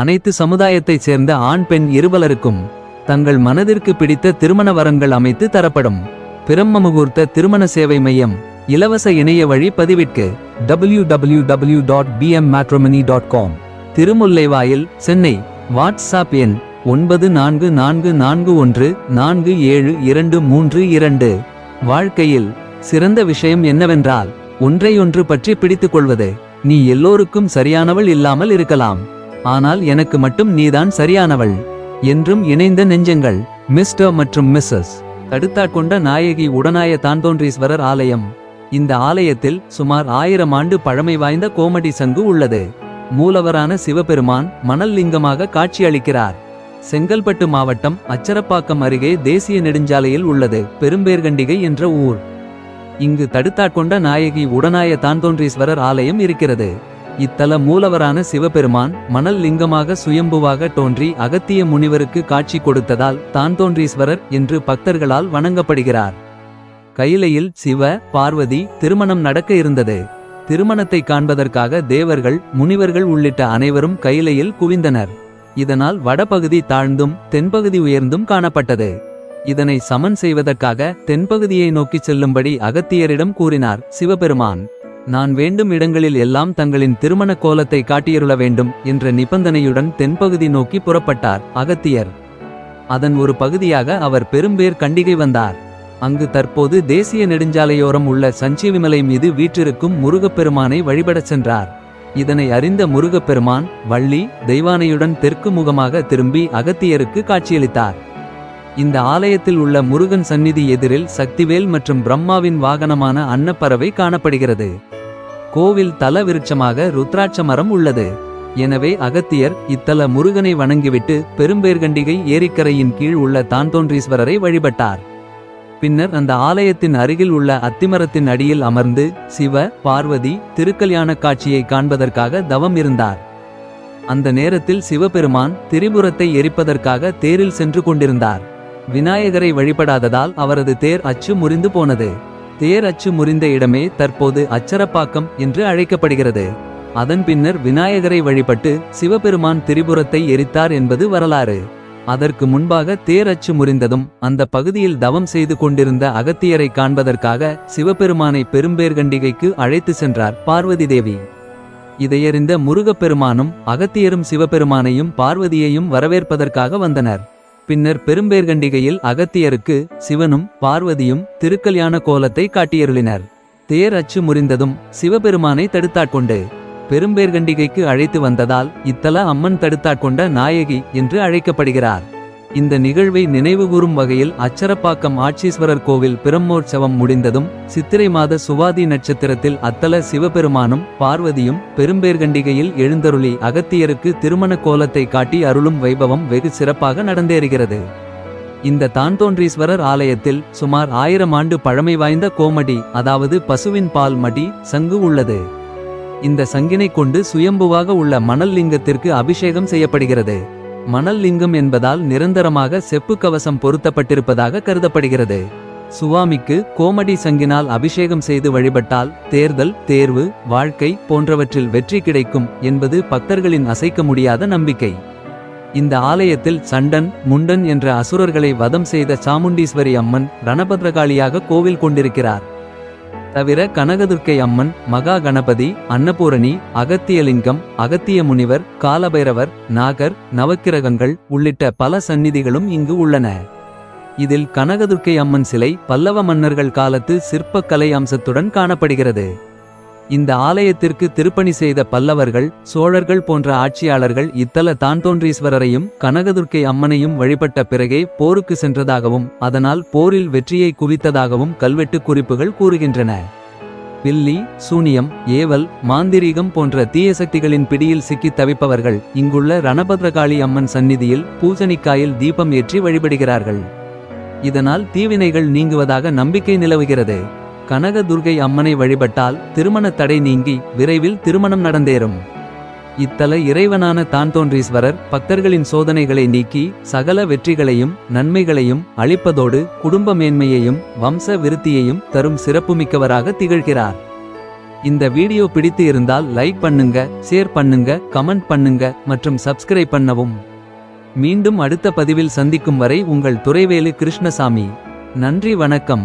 அனைத்து சமுதாயத்தைச் சேர்ந்த ஆண் பெண் இருவலருக்கும் தங்கள் மனதிற்கு பிடித்த திருமண வரங்கள் அமைத்து தரப்படும். பிரம்ம முகூர்த்த திருமண சேவை மையம் இலவச இணைய வழி பதிவிற்கு W W W dot dot com Thirumullaivoyal Chennai. WhatsApp எண் ஒன்பது நான்கு நான்கு நான்கு ஒன்று நான்கு ஏழு இரண்டு மூன்று இரண்டு. வாழ்க்கையில் சிறந்த விஷயம் என்னவென்றால் ஒன்றையொன்று பற்றி பிடித்துக் கொள்வது. நீ எல்லோருக்கும் சரியானவள் இல்லாமல் இருக்கலாம். ஆனால் எனக்கு மட்டும் நீதான் சரியானவள் என்றும் இணைந்த நெஞ்சங்கள் மிஸ்டர் மற்றும் மிஸ்ஸஸ் தடுத்தாட்கொண்ட நாயகி உடனாய தான்தோன்றீஸ்வரர் ஆலயம். இந்த ஆலயத்தில் சுமார் ஆயிரம் ஆண்டு பழமை வாய்ந்த கோமடி சங்கு உள்ளது. மூலவரான சிவபெருமான் மணல் லிங்கமாக காட்சியளிக்கிறார். செங்கல்பட்டு மாவட்டம் அச்சரப்பாக்கம் அருகே தேசிய நெடுஞ்சாலையில் உள்ளது பெரும்பேர்கண்டிகை என்ற ஊர். இங்கு தடுத்தாட்கொண்ட நாயகி உடனாய தான்தோன்றீஸ்வரர் ஆலயம் இருக்கிறது. இத்தல மூலவரான சிவபெருமான் மணல் லிங்கமாக சுயம்புவாக தோன்றி அகத்திய முனிவருக்கு காட்சி கொடுத்ததால் தான் தோன்றீஸ்வரர் என்று பக்தர்களால் வணங்கப்படுகிறார். கையிலையில் சிவ பார்வதி திருமணம் நடக்க இருந்தது. திருமணத்தை காண்பதற்காக தேவர்கள் முனிவர்கள் உள்ளிட்ட அனைவரும் கையிலையில் குவிந்தனர். இதனால் வடபகுதி தாழ்ந்தும் தென்பகுதி உயர்ந்தும் காணப்பட்டது. இதனை சமன் செய்வதற்காக தென்பகுதியை நோக்கிச் செல்லும்படி அகத்தியரிடம் கூறினார் சிவபெருமான். நான் வேண்டும் இடங்களில் எல்லாம் தங்களின் திருமண கோலத்தை காட்டியருள வேண்டும் என்ற நிபந்தனையுடன் தென்பகுதி நோக்கி புறப்பட்டார் அகத்தியர். அதன் ஒரு பகுதியாக அவர் பெரும்பேர் கண்டிகை வந்தார். அங்கு தற்போது தேசிய நெடுஞ்சாலையோரம் உள்ள சஞ்சீவிமலை மீது வீற்றிருக்கும் முருகப்பெருமானை வழிபடச் சென்றார். இதனை அறிந்த முருகப்பெருமான் வள்ளி தெய்வானையுடன் தெற்கு முகமாக திரும்பி அகத்தியருக்கு காட்சியளித்தார். இந்த ஆலயத்தில் உள்ள முருகன் சந்நிதி எதிரில் சக்திவேல் மற்றும் பிரம்மாவின் வாகனமான அன்னப்பறவை காணப்படுகிறது. கோவில் தல விருட்சமாக ருத்ராட்ச மரம் உள்ளது. எனவே அகத்தியர் இத்தல முருகனை வணங்கிவிட்டு பெரும்பேர்கண்டிகை ஏரிக்கரையின் கீழ் உள்ள தான்தோன்றீஸ்வரரை வழிபட்டார். பின்னர் அந்த ஆலயத்தின் அருகில் உள்ள அத்திமரத்தின் அடியில் அமர்ந்து சிவ பார்வதி திருக்கல்யாண காட்சியை காண்பதற்காக தவம் இருந்தார். அந்த நேரத்தில் சிவபெருமான் திரிபுரத்தை எரிப்பதற்காக தேரில் சென்று கொண்டிருந்தார். விநாயகரை வழிபடாததால் அவரது தேர் அச்சு முறிந்து போனது. தேர் அச்சு முறிந்த இடமே தற்போது அச்சரப்பாக்கம் என்று அழைக்கப்படுகிறது. அதன் பின்னர் விநாயகரை வழிபட்டு சிவபெருமான் திரிபுரத்தை எரித்தார் என்பது வரலாறு. அதற்கு முன்பாக தேர் அச்சு முறிந்ததும் அந்த பகுதியில் தவம் செய்து கொண்டிருந்த அகத்தியரை காண்பதற்காக சிவபெருமானை பெரும்பேர்கண்டிகைக்கு அழைத்து சென்றார் பார்வதி தேவி. இதையறிந்த முருகப்பெருமானும் அகத்தியரும் சிவபெருமானையும் பார்வதியையும் வரவேற்பதற்காக வந்தனர். பின்னர் பெரும்பேர்கண்டிகையில் அகத்தியருக்கு சிவனும் பார்வதியும் திருக்கல்யாண கோலத்தை காட்டியருளினர். தேர் அச்சு முறிந்ததும் சிவபெருமானை தடுத்தாட்கொண்டு பெரும்பேர்கண்டிகைக்கு அழைத்து வந்ததால் இத்தல அம்மன் தடுத்தாட்கொண்ட நாயகி என்று அழைக்கப்படுகிறார். இந்த நிகழ்வை நினைவுகூரும் வகையில் அச்சரப்பாக்கம் ஆட்சீஸ்வரர் கோவில் பிரம்மோற்சவம் முடிந்ததும் சித்திரை மாத சுவாதி நட்சத்திரத்தில் அத்தல சிவபெருமானும் பார்வதியும் பெரும்பேர்கண்டிகையில் எழுந்தருளி அகத்தியருக்கு திருமண கோலத்தை காட்டி அருளும் வைபவம் வெகு சிறப்பாக நடந்தேறுகிறது. இந்த தான்தோன்றீஸ்வரர் ஆலயத்தில் சுமார் ஆயிரம் ஆண்டு பழமை வாய்ந்த கோமடி அதாவது பசுவின் பால் மடி சங்கு உள்ளது. இந்த சங்கினை கொண்டு சுயம்புவாக உள்ள மணல் லிங்கத்திற்கு அபிஷேகம் செய்யப்படுகிறது. மணல் லிங்கம் என்பதால் நிரந்தரமாக செப்பு கவசம் பொருத்தப்பட்டிருப்பதாக கருதப்படுகிறது. சுவாமிக்கு கோமடி சங்கினால் அபிஷேகம் செய்து வழிபட்டால் தேர்தல் தேர்வு வாழ்க்கை போன்றவற்றில் வெற்றி கிடைக்கும் என்பது பக்தர்களின் அசைக்க முடியாத நம்பிக்கை. இந்த ஆலயத்தில் சண்டன் முண்டன் என்ற அசுரர்களை வதம் செய்த சாமுண்டீஸ்வரி அம்மன் ரணபத்ரகாளியாக கோவில் கொண்டிருக்கிறார். தவிர கனகதுர்க்கை அம்மன் மகா கணபதி அன்னபூரணி அகத்தியலிங்கம் அகத்திய முனிவர் காலபைரவர் நாகர் நவக்கிரகங்கள் உள்ளிட்ட பல சந்நிதிகளும் இங்கு உள்ளன. இதில் கனகதுர்க்கை அம்மன் சிலை பல்லவ மன்னர்கள் காலத்து சிற்பக்கலை அம்சத்துடன் காணப்படுகிறது. இந்த ஆலயத்திற்கு திருப்பணி செய்த பல்லவர்கள் சோழர்கள் போன்ற ஆட்சியாளர்கள் இத்தல தான்தோன்றீஸ்வரரையும் கனகதுர்க்கை அம்மனையும் வழிபட்ட பிறகே போருக்கு சென்றதாகவும் அதனால் போரில் வெற்றியை குவித்ததாகவும் கல்வெட்டு குறிப்புகள் கூறுகின்றன. பில்லி சூனியம் ஏவல் மாந்திரீகம் போன்ற தீய சக்திகளின் பிடியில் சிக்கித் தவிப்பவர்கள் இங்குள்ள ரணபத்ரகாளி அம்மன் சந்நிதியில் பூசணிக்காயில் தீபம் ஏற்றி வழிபடுகிறார்கள். இதனால் தீவினைகள் நீங்குவதாக நம்பிக்கை நிலவுகிறது. கனகதுர்கை அம்மனை வழிபட்டால் திருமண தடை நீங்கி விரைவில் திருமணம் நடந்தேறும். இத்தல இறைவனான தான்தோன்றீஸ்வரர் பக்தர்களின் சோதனைகளை நீக்கி சகல வெற்றிகளையும் நன்மைகளையும் அளிப்பதோடு குடும்ப மேன்மையையும் வம்ச விருத்தியையும் தரும் சிறப்புமிக்கவராக திகழ்கிறார். இந்த வீடியோ பிடித்து இருந்தால் லைக் பண்ணுங்க ஷேர் பண்ணுங்க கமெண்ட் பண்ணுங்க மற்றும் சப்ஸ்கிரைப் பண்ணவும். மீண்டும் அடுத்த பதிவில் சந்திக்கும் வரை உங்கள் துறைவேலு கிருஷ்ணசாமி. நன்றி வணக்கம்.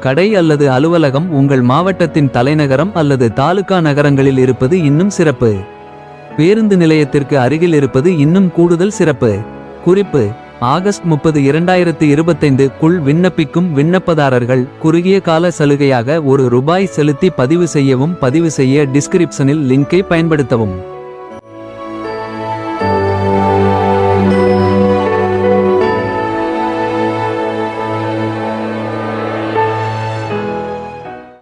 கடை அல்லது அலுவலகம் உங்கள் மாவட்டத்தின் தலைநகரம் அல்லது தாலுகா நகரங்களில் இருப்பது இன்னும் சிறப்பு. பேருந்து நிலையத்திற்கு அருகில் இருப்பது இன்னும் கூடுதல் சிறப்பு. குறிப்பு ஆகஸ்ட் முப்பது இரண்டாயிரத்து இருபத்தைந்து குள் விண்ணப்பிக்கும் விண்ணப்பதாரர்கள் குறுகிய கால சலுகையாக ஒரு ரூபாய் செலுத்தி பதிவு செய்யவும் பதிவு செய்ய டிஸ்கிரிப்ஷனில் லிங்கை பயன்படுத்தவும்.